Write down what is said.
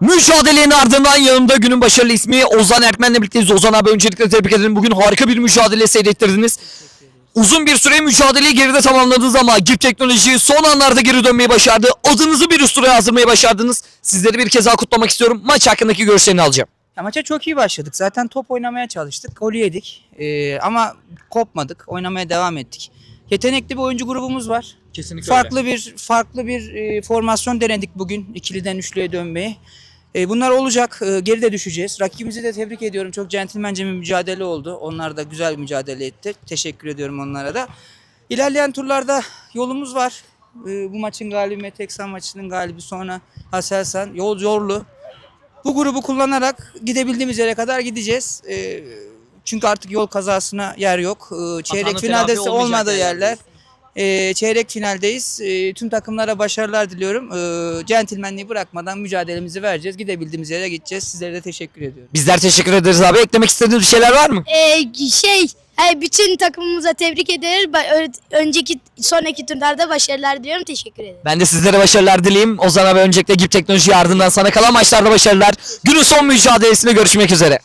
Mücadelenin ardından yanımda günün başarılı ismi Ozan Erkmen'le birlikteyiz. Ozan abi öncelikle tebrik ederim. Bugün harika bir mücadele seyrettirdiniz. Uzun bir süre mücadeleyi geride tamamladınız ama GIP teknoloji son anlarda geri dönmeyi başardı. Adınızı bir üst turaya yazdırmayı başardınız. Sizleri bir kez daha kutlamak istiyorum. Maç hakkındaki görüşlerini alacağım. Ya maça çok iyi başladık. Zaten top oynamaya çalıştık. Golü yedik. Ee, ama kopmadık. Oynamaya devam ettik. Yetenekli bir oyuncu grubumuz var. Kesinlikle Farklı bir farklı bir e, formasyon denedik bugün. ikiliden üçlüye dönmeyi. E, bunlar olacak. E, geride düşeceğiz. Rakibimizi de tebrik ediyorum. Çok centilmence bir mücadele oldu. Onlar da güzel bir mücadele etti. Teşekkür ediyorum onlara da. İlerleyen turlarda yolumuz var. E, bu maçın galibi Meteksan maçının galibi sonra Haselsan. Yol zorlu. Bu grubu kullanarak gidebildiğimiz yere kadar gideceğiz. E, çünkü artık yol kazasına yer yok. E, çeyrek finalde olmadığı yerler. E, çeyrek finaldeyiz. E, tüm takımlara başarılar diliyorum. E, centilmenliği bırakmadan mücadelemizi vereceğiz. Gidebildiğimiz yere gideceğiz. Sizlere de teşekkür ediyorum. Bizler teşekkür ederiz abi. Eklemek istediğiniz bir şeyler var mı? Ee, şey, hey, bütün takımımıza tebrik ö- Önceki, sonraki turlarda başarılar diliyorum. Teşekkür ederim. Ben de sizlere başarılar dileyim. Ozan abi öncelikle GIP teknoloji ardından sana kalan maçlarda başarılar. Günün son mücadelesinde görüşmek üzere.